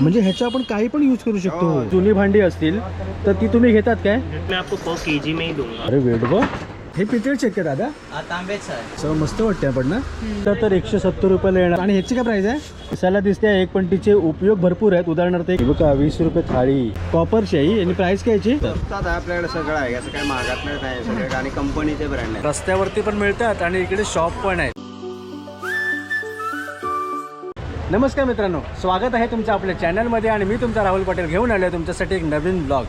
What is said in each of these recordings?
म्हणजे ह्याचं आपण काही पण यूज करू शकतो. जुनी भांडी असतील तर ती तुम्ही घेतात काय? मैं आपको पर के जी में ही दूंगा. अरे वेट बघ हे पितळचे आहेत का दादा. तांबेच सगळं मस्त वाटते आपण ना? तर तर एकशे सत्तर रुपयाला येणार आणि ह्याची काय प्राइस आहे? दिसायला दिसते एक पण तिचे उपयोग भरपूर आहेत. उदाहरणार्थ एक बघा वीस रुपये थाळी. कॉपर शाही. आणि प्राइस काय याची? स्वस्तात आहे आपल्याकडे सगळं आहे. असं काही महागात नाही सगळे. आणि कंपनीचे ब्रँड आहे रस्त्यावरती पण मिळतात आणि इकडे शॉप पण आहेत. नमस्कार मित्रांनो स्वागत आहे तुमचं आपल्या चॅनलमध्ये आणि मी तुमचा राहुल पटेल घेऊन आलो आहे तुमच्यासाठी एक नवीन ब्लॉग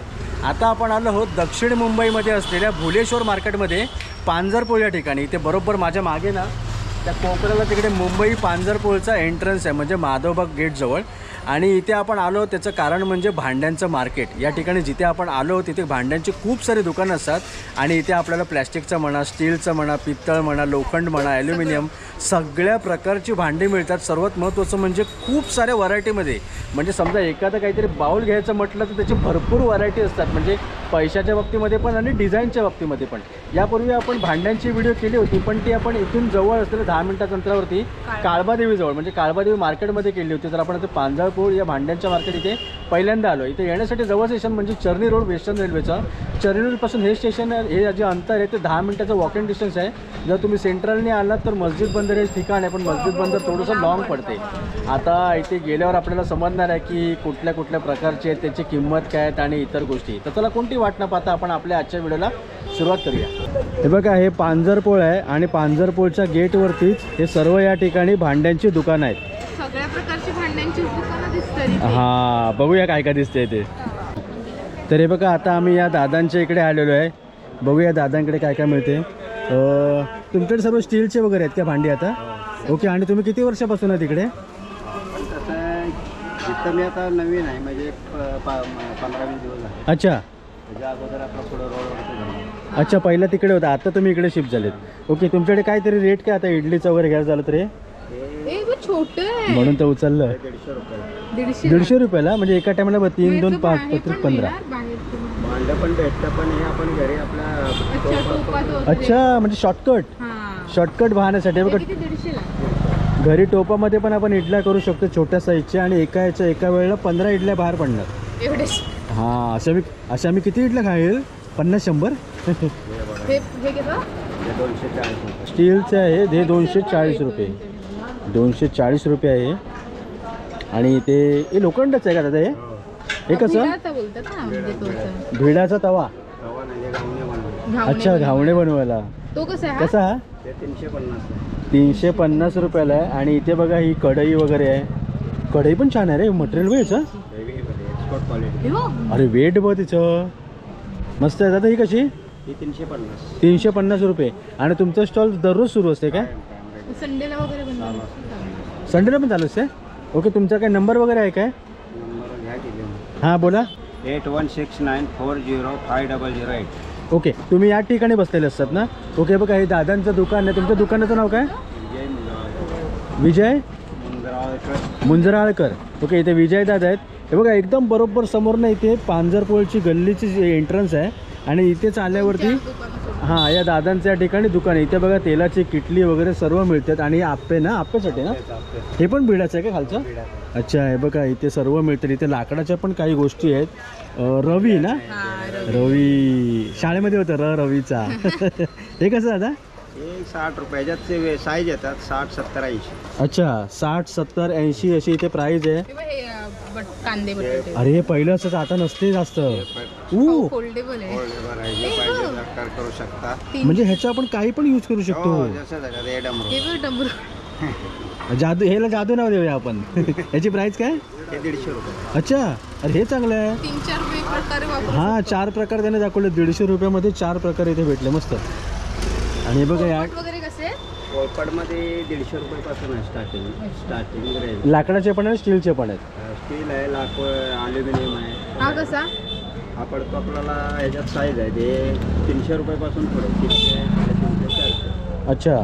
आता आपण आलो आहोत दक्षिण मुंबईमध्ये असलेल्या भुलेश्वर मार्केटमध्ये पांजरपोळ या ठिकाणी. इथे बरोबर माझ्या मागे ना त्या कोपऱ्याला तिकडे मुंबई पांजरपोळचा एंट्रन्स आहे म्हणजे माधवबाग गेटजवळ आणि इथे आपण आलो त्याचं कारण म्हणजे भांड्यांचं मार्केट. या ठिकाणी जिथे आपण आलो तिथे भांड्यांची खूप सारी दुकानं असतात. आणि इथे आपल्याला प्लॅस्टिकचं म्हणा स्टीलचं म्हणा पित्तळ म्हणा लोखंड म्हणा ॲल्युमिनियम सगळ्या प्रकारची भांडी मिळतात. सर्वात महत्त्वाचं म्हणजे खूप साऱ्या व्हरायटीमध्ये. म्हणजे समजा एखादं काहीतरी बाऊल घ्यायचं म्हटलं तर त्याची भरपूर व्हरायटी असतात. म्हणजे पैशाच्या बाबतीमध्ये पण आणि डिझाईनच्या बाबतीमध्ये पण. यापूर्वी आपण भांड्यांची व्हिडिओ केली होती पण ती आपण इथून जवळ असलेल्या दहा मिनिटाच्या अंतरावरती काळबादेवीजवळ म्हणजे काळबादेवी मार्केटमध्ये केली होती. तर आपण आता पांजाळपूर या भांड्यांच्या मार्केट इथे पहिल्यांदा आलो. इथे येण्यासाठी जवळ स्टेशन म्हणजे चर्नी रोड वेस्टर्न रेल्वेचं चर्नी रोडपासून हे स्टेशन हे जे अंतर आहे ते दहा मिनिटाचं वॉकिंग डिस्टन्स आहे. जर तुम्ही सेंट्रलने आलात तर मस्जिद बंदर हे ठिकाण आहे पण मस्जिद बंदर थोडंसं लॉंग पडते. आता इथे गेल्यावर आपल्याला समजणार आहे की कुठल्या कुठल्या प्रकारचे आहेत त्याची किंमत काय आहेत आणि इतर गोष्टी. तर चला कोणती वाट न पाहता आपण आपल्या आजच्या व्हिडिओला सुरुवात करूया. हे बघा हे पांजरपोळ आहे आणि पांजरपोळच्या गेटवरतीच हे सर्व या ठिकाणी भांड्यांची दुकानं आहेत. सगळ्या प्रकारची भांड्यांची दुकानं दिसतात हा बघूया काय काय दिसतंय ते. तर हे बघा आता आम्ही या दादांच्या इकडे आलेलो आहे. बघूया दादांकडे काय काय मिळते. अं, तुमच्याकडे सर्व स्टीलचे वगैरे आहेत का भांडी आता? ओके आणि तुम्ही किती वर्षापासून आहे तिकडे पण तसं आहे, जिथं मी आता नवीन आहे म्हणजे प- पा- पंधरा वीस दिवस झाले. अच्छा. त्याच्या अगोदर आपलं पुढं रोडवरती झालं. अच्छा पहिला तिकडे होता. आता तुम्ही इकडे शिफ्ट झालेत. ओके तुमच्याकडे काहीतरी रेट काय? आता इडलीचं वगैरे घ्यायचं झालं तर हे? ए गं छोटं आहे. म्हणून तर उचललं. दीडशे रुपये दीडशे दीडशे रुपयाला? म्हणजे एका टायमाला तीन दोन पाच पत्रिक पंधरा. भांडं पण भेटतं पण हे आपण घरी आपल्या अच्छा म्हणजे शॉर्टकट हा. शॉर्टकट वाहण्यासाठी. बघा घरी टोपामध्ये पण आपण इडल्या करू शकतो छोट्या साईजच्या आणि एका याच्या एका वेळेला पंधरा इडल्या बाहेर पडणार. एवढे हां अशा मी अशा मी किती इडल्या खाईल? पन्नास शंभर? हे हे हे स्टीलचे आहे हे दोनशे चाळीस रुपये. दोनशे चाळीस रुपये आहे. आणि ते हे लोखंडच आहे का दादा हे? हे. कसं? आता बोलतात ना म्हणजे. भिडाचा तवा. रवा नाही हे गावणे बनवले घावणे अच्छा. घावणे बनवायला. तो कसा आहे हा? कसा हा? तीनशे पन्नास आहे. तीनशे पन्नास रुपयाला आहे. आणि इथे बघा ही कढई वगैरे आहे. कढई पण छान आहे रे मटेरियल वेळचं एक्सपोर्ट क्वालिटी. अरे वेट बघ तिचं. मस्त आहे दादा ही कशी? ही तीनशे पन्नास. तीनशे पन्नास रुपये. आणि तुमचं स्टॉल दररोज सुरू असते काय संडेला वगैरे संडेला पण चालू असते? ओके तुमचा काय नंबर वगैरे आहे काय? हां बोला. Eight one six nine four zero five double zero eight okay तुम्ही या ठिकाणी बसलेले असतात ना? ओके बघा हे दादांचं दुकान आहे. तुमच्या दुकानाचं नाव काय? विजय मुंजाळकर विजय? मुंजराळकर मुंजराळकर ओके इथे विजय दादा आहेत. हे बघा एकदम बरोबर समोर इथे पांजरपोळची गल्लीची जी एंट्रन्स आहे आणि इथेच आल्यावरती. हां या दादांच्या ठिकाणी दुकान आहे. इथे बघा तेलाची किटली वगैरे सर्व मिळतात आणि आप्पे ना आप्पेसाठी ना? हे पण भिडाचं आहे का खालचं? अच्छा हे बघा इथे सर्व मिळतं इथे लाकडाच्या पण काही गोष्टी आहेत. रवी ना? हा, रवी. शाळेमध्ये होतं र रवीचा. हे कसं दादा? हे साठ रुपये ह्याच्यात साईज येतात साठ सत्तर ऐंशी. अच्छा साठ सत्तर ऐंशी अशी इथे प्राईज आहे. बट- कांदे बटाटे. अरे हे पहिलं असं आता नसते जास्त. ऊ फोल्डेबल आहे. फोल्डेबल आहे जे पाहिजे प्रकार करू शकता. म्हणजे ह्याचं आपण काही पण यूज करू हो शकतो जसं झालं ते डमरू. हे बघ डमरू. जादू ह्याला जादू नाव देऊया आपण. याची प्राईस काय? हे दीडशे रुपये. अच्छा अरे हे चांगलं आहे. तीन चार प्रकारे वापरू हा चार प्रकार त्याने दाखवले. दीडशे रुपयामध्ये चार प्रकार इथे भेटले मस्त. आणि हे बघा या वगैरे कोळपडमध्ये दीडशे रुपयेपासून आहे स्टार्टिंग स्टार्टिंग रेंज लाकडाचे पण आहेत स्टीलचे पण आहेत? स्टील आहे लाकूड अल्युमिनियम आहे. हा कसा? हा पडतो आपल्याला ह्याच्यात साईज आहे ते तीनशे रुपयेपासून पुढे तीनशे साडेतीनशे चारशे. अच्छा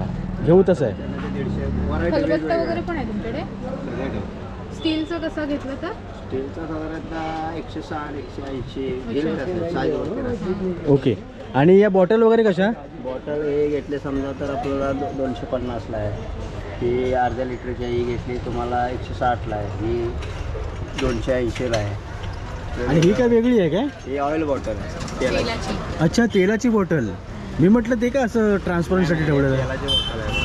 घेऊ तसं आहे. त्यामध्ये दीडशे व्हरायटी वगैरे पण आहे तुमच्याकडे? स्टीलचं कसं घेतलं तर? स्टीलचा साधारणतः एकशे साठ एकशे ऐंशी साईजवरती राहते ओके. आणि या बॉटल वगैरे कशा? बॉटल हे घेतले समजा तर आपल्याला दो दोनशे पन्नासला आहे. ही अर्ध्या लिटरची ही घेतली तुम्हाला एकशे साठला आहे. ही दोनशे ऐंशीला आहे. आणि ही काय वेगळी आहे काय? ही ऑइल बॉटल आहे. तेलाची. अच्छा तेलाची बॉटल मी म्हटलं ते का असं ट्रान्सपरंटसाठी ठेवलेलं? आहे तेलाची बॉटल आहे.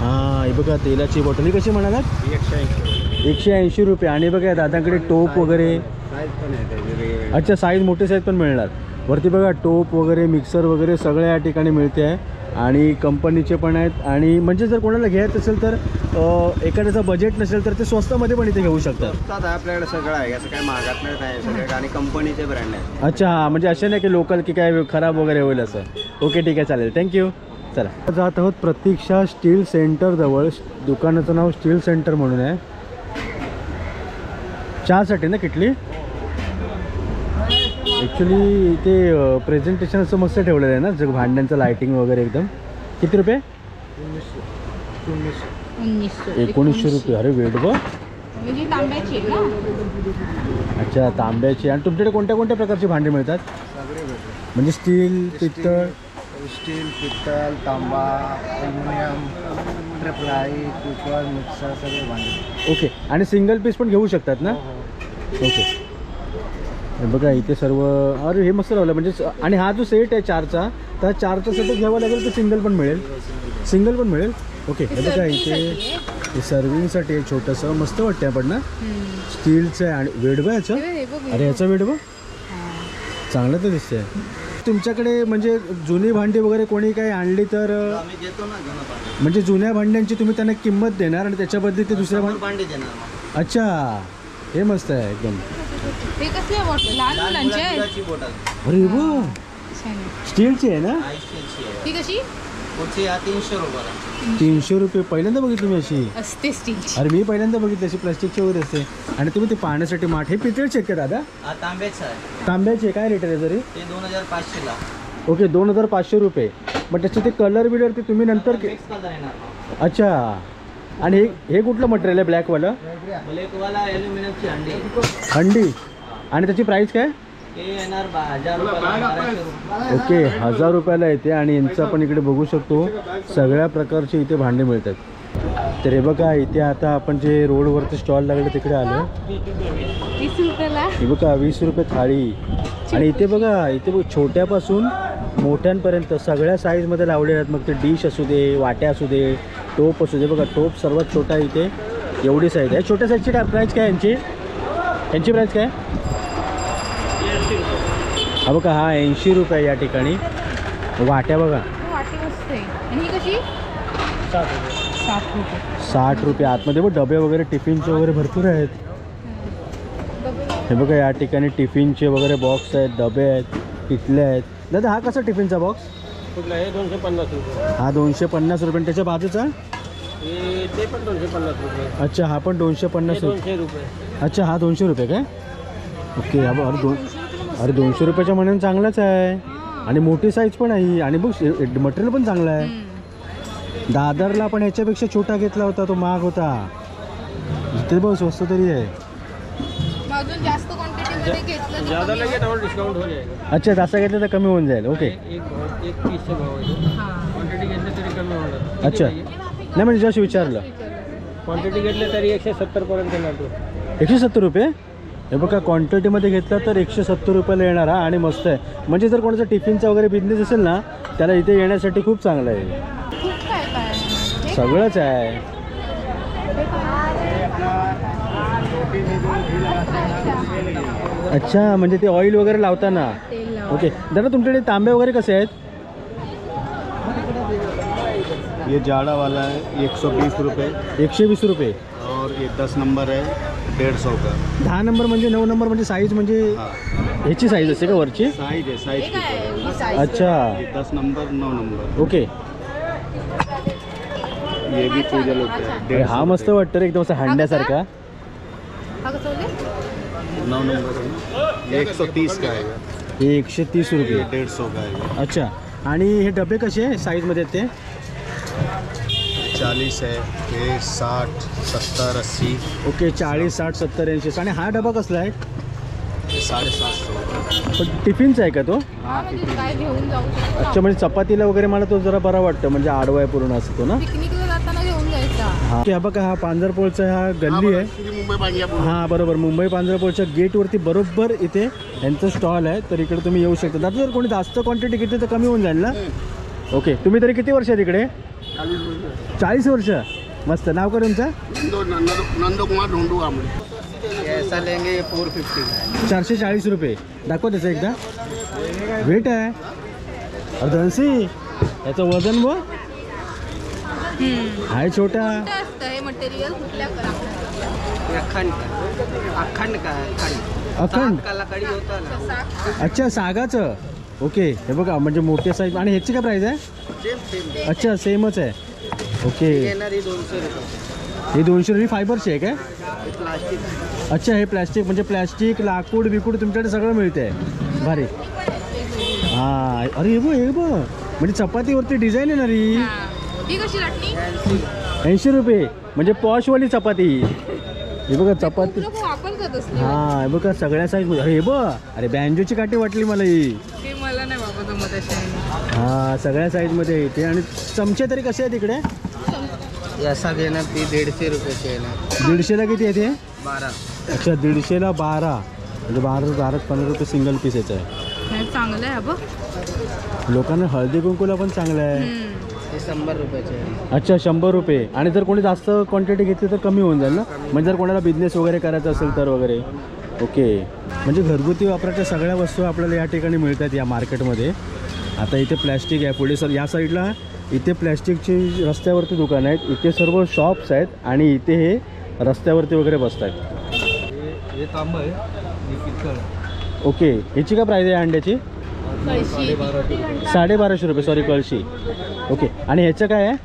हां हे बघा तेलाची बॉटल ही कशी म्हणालात? एकशे ऐंशी. एकशे ऐंशी रुपये. आणि बघा दादांकडे टोप वगैरे. अच्छा साईज मोठे साईज पण मिळणार. वरती बघा टोप वगैरे मिक्सर वगैरे सगळं या ठिकाणी मिळते आहे. आणि कंपनीचे पण आहेत. आणि म्हणजे जर कोणाला घ्यायचं असेल तर अं, एखाद्याचं बजेट नसेल तर ते स्वस्तामध्ये पण इथे घेऊ शकतात. स्वस्तात आहे आपल्याकडे सगळं आहे. असं काही महागात नाही सगळे. आणि कंपनीचे ब्रँड आहे अच्छा हां म्हणजे असे नाही की लोकल की काय खराब वगैरे होईल असं. ओके ठीक आहे चालेल. थँक्यू चला. जात आहोत प्रतीक्षा स्टील सेंटरजवळ दुकानाचं नाव स्टील सेंटर म्हणून आहे. चहासाठी ना किटली? ॲक्च्युली इथे प्रेझेंटेशन असं मस्त ठेवलेलं आहे ना? जग भांड्यांचं लायटिंग वगैरे एकदम. किती रुपये? एकोणीसशे. रुपये. अरे वेट म्हणजे तांब्याची आहे ना? अच्छा तांब्याची. आणि तुमच्याकडे कोणत्या कोणत्या प्रकारची भांडी मिळतात? म्हणजे स्टील पित्तळ? स्टील पित्तल तांबा ॲल्युमिनियम ट्रिपलाई कुकर मिक्सर सगळे भांडे. ओके आणि सिंगल पीस पण घेऊ शकतात ना? ओके हे बघा इथे सर्व अरे हे मस्त लावलं. म्हणजे आणि हा जो सेट आहे चारचा त्या चारचा सेट घ्यावा लागेल तर सिंगल पण मिळेल? सिंगल पण मिळेल? ओके हे बघा इथे. हे सर्विंगसाठी आहे छोटंसं मस्त वाटतं पण ना? स्टीलचं आहे आणि वेड बघ याचं? बघ अरे याचं वेड बघ चांगलं तर दिसतंय. तुमच्याकडे म्हणजे जुनी भांडी वगैरे कोणी काही आणली तर म्हणजे जुन्या भांड्यांची तुम्ही त्यांना किंमत देणार आणि त्याच्याबद्दल ते दुसऱ्या भांड भांडे देणार अच्छा. हे मस्त आहे एकदम. हे कसले बॉटल लहान मुलांचे आहे दुधाची बॉटल अरे छान. आहे. स्टीलची आहे ना? आहे. ती कशी? पुढची तीनशे रुपयाला. तीनशे रुपये. पहिल्यांदा बघितली मी अशी. असते स्टीलची. अरे मी पहिल्यांदा बघितली अशी प्लास्टिकची वगैरे असते. आणि तुम्ही ते पाहण्यासाठी माठ. हे पितळचे आहेत का दादा? हा तांब्याचा आहे तांब्याचे काय रेट आहे तरी ते दोन हजार पाचशेला ओके दोन हजार पाचशे रुपये. मग त्याचे ते कलर बिलर ते तुम्ही नंतर के- मिक्स कलर येणार अच्छा. आणि हे हे कुठलं मटेरियल आहे ब्लॅकवालं ब्लॅकवाला ॲल्युमिनियमची हंडी. आणि त्याची प्राईस काय? ते येणार बा हजार रुपयाला बाराशे रुपये. ओके हजार रुपयाला येते आणि यांचं आपण इकडे बघू शकतो. सगळ्या प्रकारचे इथे भांडे मिळतात. तर हे बघा इथे आता आपण जे रोडवरती स्टॉल लागले तिकडे आलो. वीस रुपयाला? हे बघा वीस रुपये थाळी. आणि इथे बघा इथे बघ छोट्यापासून मोठ्यांपर्यंत सगळ्या साईजमध्ये लावले आहेत. मग ते डिश असू दे वाट्या असू दे टोप असू दे बघा टोप सर्वात छोटा इथे एवढी साईज आहे. छोट्या साईजची काय प्राईस काय यांची? यांची प्राईस काय? हा बघा हा ऐंशी रुपये या ठिकाणी. वाट्या बघा. ही साठ रुपये. आतमध्ये. बघ डबे वगैरे टिफिनचे वगैरे भरपूर आहेत. हे बघा या ठिकाणी टिफिनचे वगैरे बॉक्स आहेत डबे आहेत किटले आहेत. दादा हा कसा टिफिनचा बॉक्स कुठला हे दोनशे पन्नास रुपये. हा दोनशे पन्नास रुपये. आणि त्याच्या बाजूचा? हे ते पण दोनशे पन्नास रुपये. अच्छा हा पण दोनशे हे पन्नास रुपये. दोनशे रुपये. अच्छा हा दोनशे रुपये काय? ओके हा बघ, अरे दोन अरे दोनशे रुपयाच्या मनाने चांगलाच आहे. आणि मोठी साईज पण आहे. आणि बघ मटेरियल पण चांगलं आहे. दादरला पण याच्यापेक्षा छोटा घेतला होता तो महाग होता. इथे बघ स्वस्त तरी आहे. मग अजून जास्त ज़्यादा कमी लगे तो और डिस्काउंट हो जाएगा अच्छा जास्त घेतलं तर कमी होऊन जाईल ओके एक भाव एक पीसचे भाव आहे हां. क्वांटिटी घेतली तरी कमी होणार अच्छा नाही म्हणजे जस्ट विचारलं क्वांटिटी घेतली तरी एकशे सत्तरपर्यंत येणार तो एकशे सत्तर रुपये हे बघा क्वांटिटीमध्ये घेतला तर एकशे सत्तर रुपयाला येणार हा आणि मस्त आहे म्हणजे जर कोणाचा टिफिनचा वगैरे बिझनेस असेल ना त्याला इथे येण्यासाठी खूप चांगलं आहे खूप काय काय आहे. हे सगळंच आहे अच्छा म्हणजे ते ऑइल वगैरे लावताना. ओके दादा तुमच्याकडे तांबे वगैरे कसे आहेत? ये जाड़ा वाला है एक सौ बीस रुपये एकशे वीस रुपये? और ये दस नंबर है डेढ़ सौ का। दहा नंबर म्हणजे नऊ नंबर म्हणजे साईज म्हणजे हाँ। ह्याची साईज असते का वरची? साइज है साइज. अच्छा. ये दस नंबर नौ नंबर। ओके ये भी पूजल होता है। अरे हा मस्त वाटतं रे एकदम असं हा कसं बोलले? नौ नंबर ये एक सौ तीस का आएगा हे एकशे तीस ये रुपये. डेढ़ सौ का आएगा अच्छा. आणि हे डबे कसे आहे? साईजमध्ये ते? चालीस है ये साठ सत्तर अस्सी. ओके चाळीस साठ सत्तर ऐंशी. आणि हा डबा कसला आहे? ये साढ़े सात सौ पण टिफिनचा आहे का तो? हा म्हणजे काय घेऊन जाऊ शकतो अच्छा म्हणजे चपातीला वगैरे मला तो जरा बरा वाटतं. म्हणजे आडवा आहे पूर्ण असतो ना? पिकनिकला हा. हे बघा हा पांजरपोळचा हा गल्ली आहे. मुंबई हा बरोबर. मुंबई पांजरपोळच्या गेटवरती बरोबर इथे यांचं स्टॉल आहे. तर इकडे तुम्ही येऊ शकता. दादा जर कोणी जास्त क्वांटिटी घेतली तर कमी होऊन जाईल ना? ओके तुम्ही तरी किती वर्ष आहेत इकडे? चाळीस वर्ष. मस्त. नाव का तुमचं? ढोंडू ऐसा लेंगे फोर फिफ्टी चारशे चाळीस रुपये. दाखव त्याचं एकदा. वेट आहे. अरे धनसी याचं वजन व आहे छोटा. कुठं असतं हे मटेरियल कुठल्या करा अखंड का अखंड का अखंड? अखंड का लकड़ी होता ना. अच्छा सागाचं. ओके हे बघा म्हणजे मोठे साईज आणि ह्याची काय प्राईस आहे? सेम सेम अच्छा सेमच आहे. ओके. हे दोनशे रुपये. फायबरची आहे काय? प्लास्टिक अच्छा हे प्लॅस्टिक म्हणजे प्लॅस्टिक लाकूड बिकूड तुमच्याकडे सगळं मिळते भारी. हां अरे हे बघ हे बघ. म्हणजे चपातीवरती डिझाईन आहे ना री ही कशी लाटणी ऐंशी रुपये. म्हणजे पॉशवाली चपाती. हे बघा चपाती. करत हां हे बघा सगळ्या साईज अरे हे बघ अरे बँजोची काठी वाटली मला ही. ते मला नाही बाबा जमत अशा. हां सगळ्या साईजमध्ये येते आणि चमचे तरी कसे आहेत इकडे ऐसा देना ती दीडशे रुपयाची येणार दीडशेला किती आहे ते? बारा. अच्छा दीडशेला बारा. म्हणजे बारा बारा पंधरा रुपये सिंगल पीस याचं आहे. हे चांगलं आहे बघ. लोकांना हळदी कुंकूला पण चांगलं आहे. शंभर रुपयाचे अच्छा शंभर रुपये. आणि जर कोणी जास्त क्वांटिटी घेतली तर कमी होऊन जाईल ना? म्हणजे जर कोणाला बिझनेस वगैरे करायचा असेल तर वगैरे. ओके म्हणजे घरगुती वापराच्या सगळ्या वस्तू आपल्याला या ठिकाणी मिळतात या मार्केटमध्ये आता इथे प्लॅस्टिक आहे पुढे सर या साईडला इथे प्लॅस्टिकची रस्त्यावरती दुकानं आहेत. इथे सर्व शॉप्स आहेत आणि इथे हे रस्त्यावरती वगैरे बसत आहेत हे तांब आहे. पितळ ओके ह्याची काय प्राईस आहे अंड्याची? कळशी. साडेबाराशे रुपये सॉरी कळशी. ओके आणि ह्याचं काय आहे?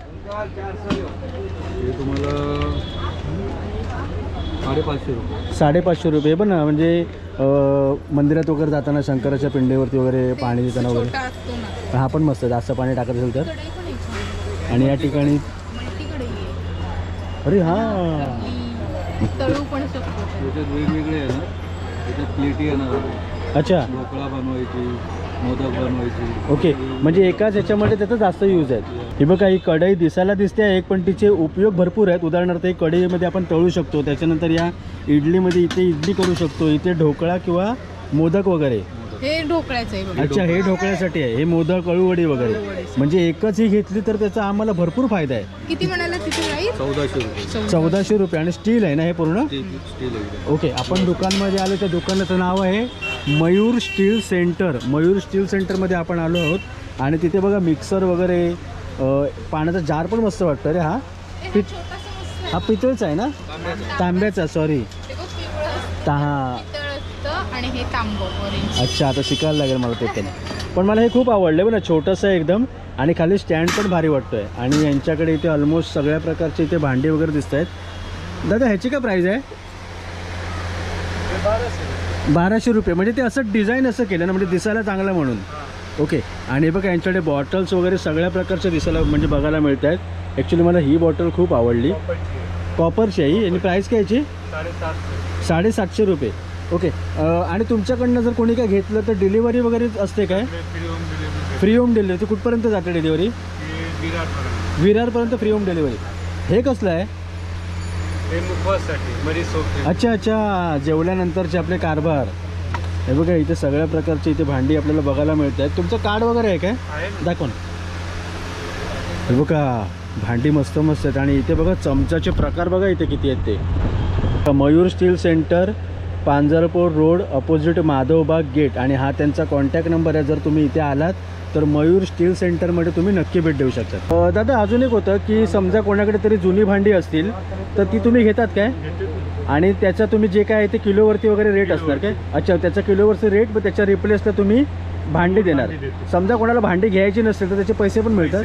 हे तुम्हाला साडेपाचशे रुपये. साडेपाचशे रुपये. पण ना म्हणजे मंदिरात वगैरे जाताना शंकराच्या पिंडीवरती वगैरे पाणी देताना वगैरे. हा पण मस्त आहे, जास्त पाणी टाकत असेल तर. आणि या ठिकाणी अरे हा. ती तळू पण शकतो. त्याच्यात वेगवेगळे आहे ना. त्याच्यात प्लेटी येणार. अच्छा. ढोकळा बनवायची. मोदक बनवायचे. ओके म्हणजे एकाच याच्यामध्ये त्याचा जास्त यूज आहे ही बघा ही कढई दिसायला दिसते आहे एक पण तिचे उपयोग भरपूर आहेत. उदाहरणार्थ एक कढईमध्ये आपण तळू शकतो त्याच्यानंतर या इडलीमध्ये इथे इडली करू शकतो इथे ढोकळा किंवा मोदक वगैरे. हे ढोकळ्याचं आहे बघ. अच्छा हे ढोकळ्यासाठी आहे. हे मोदक अळूवडी वगैरे. म्हणजे एकच ही घेतली तर त्याचा आम्हाला भरपूर फायदा आहे. किती म्हणाला? तिथे प्राईस चौदाशे रुपये. चौदाशे. रुपये. आणि स्टील आहे ना हे पूर्ण? स्टील स्टील एकदम ओके आपण दुकानमध्ये आलो त्या दुकानाचं नाव आहे Mayur steel centre. Mayur steel सेंटरमध्ये आपण आलो आहोत. आणि तिथे बघा मिक्सर वगैरे अ, पाण्याचा जार पण मस्त वाटतं रे हा. हे मस्त हा पितळचा आहे ना? तांब्याचा. सॉरी ते हा. आणि हे तांब ऑरेंज अच्छा आता शिकायला लागेल मला ते पण. पण मला हे खूप आवडलं बघ ना छोटंसं आहे एकदम. आणि खाली स्टँड पण भारी वाटतोय. आणि यांच्याकडे इथे ऑलमोस्ट सगळ्या प्रकारचे इथे भांडी वगैरे दिसत आहेत दादा ह्याची काय प्राईज आहे? बाराशे रुपये. म्हणजे ते असं डिझाईन असं केलं ना म्हणजे दिसायला चांगलं म्हणून. ओके आणि हे बघा यांच्याकडे बॉटल्स वगैरे सगळ्या प्रकारच्या दिसायला म्हणजे बघायला मिळत आहेत ॲक्च्युली मला ही बॉटल खूप आवडली. कॉपरची आहे ही. आणि प्राईस काय याची? साडेसातशे रुपये. ओके. आणि तुमच्याकडनं जर कोणी काय घेतलं तर डिलिव्हरी वगैरे असते काय? Free home delivery. ती कुठपर्यंत जाते डिलिव्हरी? विरारपर्यंत फ्री होम डिलिव्हरी. हे कसलं आहे? अच्छा अच्छा. जेवल्यानंतरचे आपले कारभार. हे बघा इथे सगळ्या प्रकारची इथे भांडी आपल्याला बघायला मिळत आहेत. तुमचं कार्ड वगैरे आहे काय? दाखव ना. हे बघा भांडी मस्त मस्त आहेत. आणि इथे बघा चमचाचे प्रकार बघा इथे किती आहेत ते. Mayur steel centre Panjarpur road opposite Madhavbaug gate आणि हा त्यांचा कॉन्टॅक्ट नंबर आहे. जर तुम्ही इथे आलात तर मयूर स्टील सेंटरमध्ये तुम्ही नक्की भेट देऊ शकता. दादा अजून एक होतं की समजा कोणाकडे तरी जुनी भांडी असतील तर ती तुम्ही घेतात काय? आणि त्याचा तुम्ही जे काय आहे ते किलोवरती वगैरे रेट असणार काय? अच्छा त्याचा किलोवरचे रेट मग त्याच्या रिप्लेसला तुम्ही भांडी देणार. समजा कोणाला भांडी घ्यायची नसेल तर त्याचे पैसे पण मिळतात.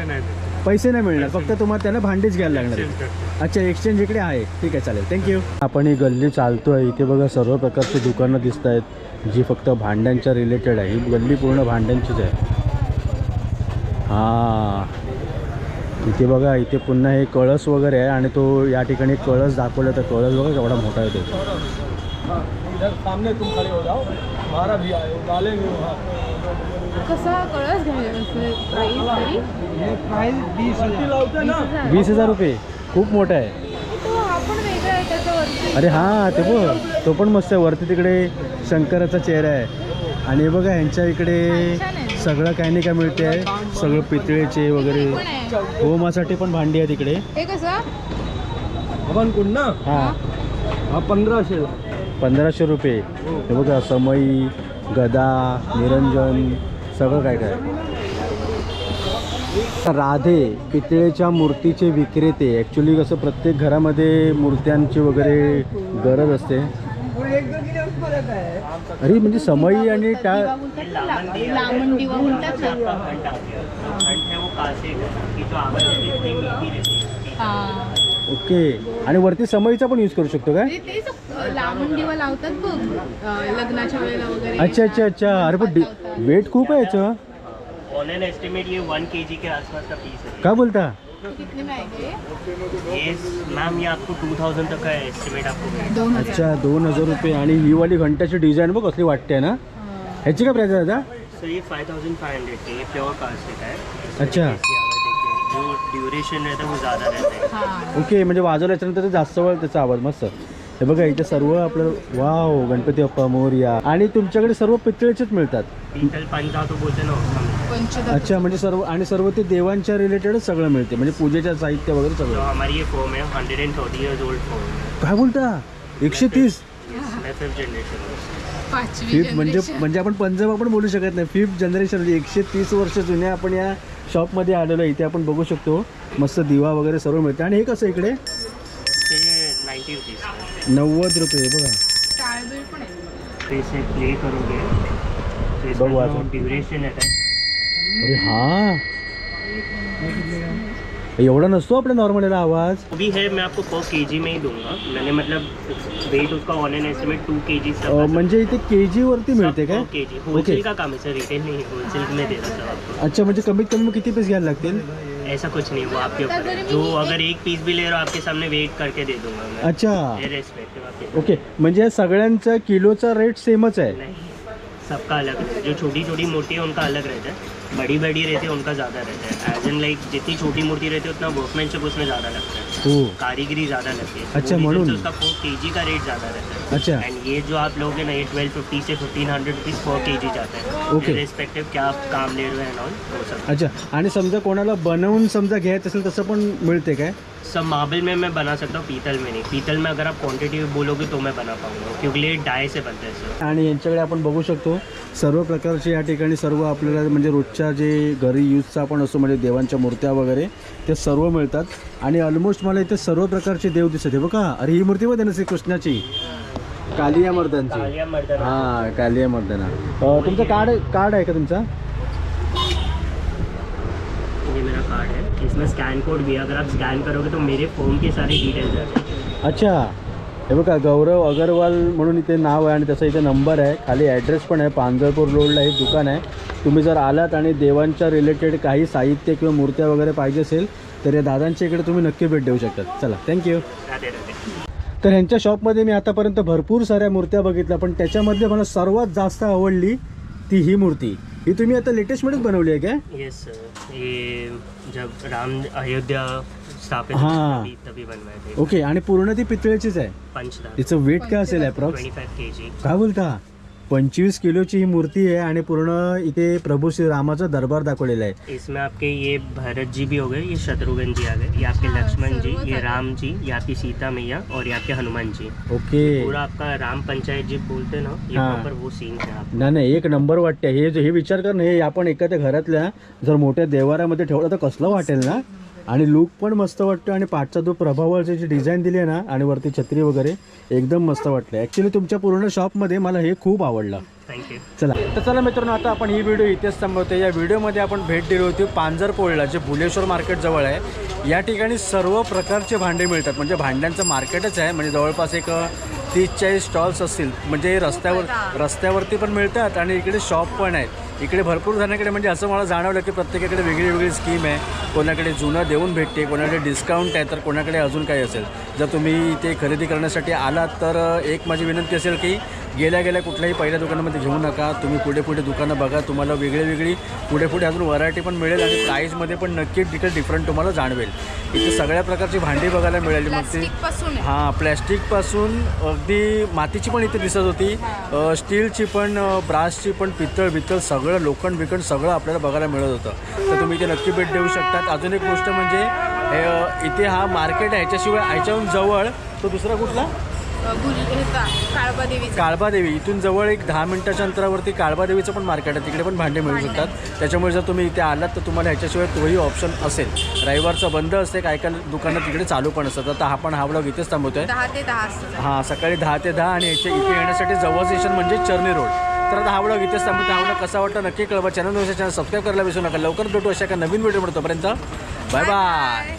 पैसे नाही मिळणार. फक्त तुम्हाला त्याला भांडीच घ्यायला लागणार आहे. अच्छा एक्सचेंज इकडे आहे. ठीक आहे चालेल. थँक्यू आपण ही गल्ली चालतोय. इथे बघा सर्व प्रकारची दुकानं दिसत आहेत. जी फक्त भांड्यांच्या रिलेटेड आहे. ही गल्ली पूर्ण भांड्यांचीच आहे. हां. इथे बघा इथे पुन्हा हे कळस वगैरे आहे आणि तो या ठिकाणी कळस दाखवला तर कळस बघा केवढा मोठा आहे तो. इधर सामने तुम खड़े हो जाओ। हमारा भी आए कसा कळस वीस हजार रुपये. खूप मोठा आहे. अरे हा ते बघ. तो पण मस्त आहे. वरती तिकडे शंकराचा चेहरा आहे. आणि हे बघा ह्यांच्या इकडे. सगळं काही नाही काय मिळते. आहे सगळं पितळेचे वगैरे. होमासाठी पण भांडी आहे तिकडे हे कसं? आपण कोण ना? हा. हा पंधराशे. पंधराशे रुपये. हे बघा समई गदा निरंजन. सगळं काय काय राधे पितळेच्या मूर्तीचे विक्रेते ॲक्च्युली कसं प्रत्येक घरामध्ये मूर्त्यांची वगैरे गरज असते अरे म्हणजे समई आणि टा ओके. आणि वरती समईचा पण यूज करू शकतो काय? तेच अ, लांबण दिवा लावतात बघ. अ, लग्नाच्या वेळेला वगैरे. अच्छा अच्छा अच्छा. अरे पण वेट खूप आहे याचं. ऑन एन एस्टिमेट ये वन के जी के आसपास का पीस है काय बोलता? ते कितने में आएंगे ये मैम ये आपको टू थाउजेंड तक का एस्टिमेट आपको. मिलेगा दोन हजार. अच्छा दोन हजार रुपये. आणि ही वाली घंट्याची डिझाईन बघ कसली वाटते ना. ह्याची काय प्राईस आहे दादा? सर ये फाइव थाउजेंड फाइव हंड्रेड के ये प्योर कास्ट का है अच्छा. जो ड्यूरेशन रहता है वो ज़्यादा रहता है. ओके म्हणजे वाजवल्याच्यानंतर ते जास्त वेळ त्याचा आवाज मस्त. हे बघा इथे सर्व आपलं वाव गणपती बाप्पा मोरया. आणि तुमच्याकडे सर्व पितळेचेच मिळतात. पीतल पंचा तो बोलते ना. उसका मिलेगा। पंचदश अच्छा म्हणजे सर्व आणि सर्व ते देवांच्या रिलेटेडच सगळं मिळते. म्हणजे पूजेच्या साहित्य वगैरे सगळं. हमारी ये फॉर्म है hundred and thirty years old firm है. काय बोलता? एकशे तीस? मैं फिफ्थ जनरेशन पाचवी फिफ्थ म्हणजे generation. म्हणजे आपण पंजाब पण बोलू शकत नाही. फिफ्थ जनरेशन म्हणजे एकशे तीस वर्ष जुन्या आपण या शॉपमध्ये आलेलो आहे. इथे आपण बघू शकतो. मस्त दिवा वगैरे सर्व मिळते. आणि हे कसं इकडे? रुपीज़ नव्वद रुपये बघा. टाळबिळ पण आहे तो इसे प्ले करोगे तो इसका बगवास जो है। है हा एवढा नसतो आपल्या नॉर्मल याला आवाज। वो भी है मैं आपको पर के में ही दूंगा। मैंने मतलब वेट उसका on an estimate two K G अ, म्हणजे इथे के जी वरती मिळते काय? के जी होलसेल का काम है सर रिटेल नहीं होलसेल में दे रहा आपको। अच्छा म्हणजे कमीत कमी मग किती पीस घ्यायला लागतील? ऐसा कुछ नहीं वो आपके ऊपर है। जो अगर एक पीस भी ले रहा हूँ आपके सामने वेट करके दे दूंगा मैं। अच्छा। रेस्पेक्टिव आपके ओके म्हणजे या सगळ्यांचा किलोचा रेट सेमच आहे. नहीं सबका अलग है। जो छोटी छोटी मूर्ति है उनका अलग रहता है। बड़ी बड़ी रहती है उनका ज़्यादा रहता है। एज इन लाइक जितनी छोटी मूर्ति रहती है उतना वर्कमैनशिप उसमें ज़्यादा लगता है। हो कारीगरी ज़्यादा लगती है। अच्छा। से उसका फोर के का रेट ज़्यादा रहता है। अच्छा। एंड ये जो आप लोगे ना ये ट्वेल्व फिफ्टी से फिफ्टीन हंड्रेड रुपीज़ पर के जी जाता है। Okay. रिस्पेक्टिव क्या आप काम ले रहे हैं ऑल सब अच्छा आणि समजा कोणाला बनवून समजा घ्यायचं असेल तसं पण मिळते काय? सब मार्बल में मैं बना सकता हूँ पीतल में नहीं। पीतल में अगर आप क्वांटिटी बोलोगे तो मैं बना पाऊंगा क्योंकि ये डाई से बनता है सर आणि यांच्याकडे आपण बघू शकतो सर्व प्रकारचे या ठिकाणी सर्व आपल्याला म्हणजे रोजच्या जे घरी यूजचा आपण असतो म्हणजे देवांच्या मूर्त्या वगैरे ते सर्व मिळतात. आणि ऑलमोस्ट मला इथे सर्व प्रकारचे देव दिसत आहे बघा अरे ही मूर्ती मध्ये ना श्रीकृष्णाची. कालिया मर्दांची. कालिया मर्दन. हां कालिया मर्दना. तुमचं कार्ड कार्ड आहे का तुमचा ये मेरा इसमें स्कैन कोड भी है। अगर आप स्कैन करोगे तो मेरे फ़ोन के सारे डिटेल्स अच्छा हे बघा गौरव अगरवाल म्हणून इथे नाव आहे आणि त्याचा इथे नंबर आहे. खाली ॲड्रेस पण आहे. पांजरपूर रोडला हे दुकान आहे. तुम्ही जर आलात आणि देवांच्या रिलेटेड काही साहित्य किंवा मूर्त्या वगैरे पाहिजे असेल तर या दादांच्या इकडे तुम्ही नक्की भेट देऊ शकतात चला थँक्यू तर ह्यांच्या शॉपमध्ये मी आतापर्यंत भरपूर साऱ्या मूर्त्या बघितल्या पण त्याच्यामध्ये मला सर्वात जास्त आवडली ती ही मूर्ती. ही तुम्ही आता लेटेस्टमध्येच बनवली आहे काय? यस सर जब राम अयोध्या स्थापित हाँ। हुए तभी थे। ओके आणि पूर्ण ती पितळेचीच आहे. पंचदार तिचं वेट काय असेल approx twenty five K G काय बोलता? पंचवीस किलोची ही मूर्ती आहे आणि पूर्ण इथे प्रभू श्रीरामाचा दरबार दाखवलेला आहे. इसमें आपके ये भरत जी भी हो गए ये शत्रुघ्न जी आ गए ये आपके लक्ष्मण जी ये। राम जी ये आपकी सीता मैया और ये आपके हनुमान जी। ओके। पूरा आपका राम पंचायत जी बोलते ना ये हाँ। प्रॉपर वो सीन है आप नाही नाही एक नंबर वाटते. हे जे हे विचार कर ना हे आपण एखाद्या घरातल्या जर मोठ्या देवाऱ्यामध्ये ठेवलं तर कसलं वाटेल ना? आणि लुक पण मस्त वाटतो आणि पाठचा जो प्रभावाची जी डिझाईन दिली आहे ना आणि वरती छत्री वगैरे एकदम मस्त वाटलं. ॲक्च्युली तुमच्या पूर्ण शॉपमध्ये मला हे खूप आवडलं. थैंक यू चला. तर चला मित्रांनो आता आपण ही व्हिडिओ इथेच थांबवतो या व्हिडिओमध्ये आपण भेट दिली होती पांजरपोळला जे भुलेश्वर मार्केट जवळ आहे. या ठिकाणी सर्व प्रकारचे भांडे मिळतात. म्हणजे भांड्यांचं मार्केटच आहे. म्हणजे जवळपास एक तीस चाळीस स्टॉल्स असतील. म्हणजे रस्त्यावर रस्त्यावरती पण मिळतात आणि इकडे शॉप पण आहेत. इकडे भरपूर जणांकडे म्हणजे असं मला जाणवलं की प्रत्येकाकडे वेगळी वेगळी स्कीम आहे. कोणाकडे जुनं देऊन भेटते कोणाकडे डिस्काउंट आहे तर कोणाकडे अजून काही असेल. जर तुम्ही ते खरेदी करण्यासाठी आलात तर एक माझी विनंती असेल की गेल्या गेल्या कुठल्याही पहिल्या दुकानामध्ये घेऊ नका. तुम्ही पुढे पुढे दुकानं बघा. तुम्हाला वेगळी वेगळी पुढे पुढे अजून व्हरायटी पण मिळेल आणि प्राईसमध्ये पण नक्की तिथे डिफरंट तुम्हाला जाणवेल. इथे सगळ्या प्रकारची भांडी बघायला मिळाली मग ती. हां प्लॅस्टिकपासून अगदी मातीची पण इथे दिसत होती. स्टीलची पण ब्रासची पण पितळ बितळ सगळं लोखंड बिकंड सगळं आपल्याला बघायला मिळत होतं. तर तुम्ही इथे नक्की भेट देऊ शकतात. अजून एक गोष्ट म्हणजे इथे हा मार्केट आहे. ह्याच्याशिवाय ह्याच्याहून जवळ तो दुसरा कुठला? अ, गुल ह्याचा काळबा देवीचा काळबादेवी इथून जवळ एक दहा मिनिटाच्या अंतरावरती काळबादेवीचं पण मार्केट आहे. तिकडे पण भांडे मिळू. शकतात. त्याच्यामुळे जर तुम्ही इथे आलात तर तुम्हाला ह्याच्याशिवाय तोही ऑप्शन असेल. रविवारचं बंद असते काय काय दुकानं तिकडे चालू पण असतात. आता हा पण हा ब्लॉग इथेच थांबवतोय. दहा ते दहा असतं हां सकाळी दहा ते दहा आणि याच्या इथे येण्यासाठी जवळ स्टेशन म्हणजे चर्नी रोड. तर आता हा ब्लॉग इथेच थांबतो हा ब्लॉग कसा वाटतं नक्की कळवा. चॅनल चॅनल सबस्क्राईब करायला विसरू नका. लवकर भेटू अशा एका नवीन व्हिडिओ तोपर्यंत. Bye bye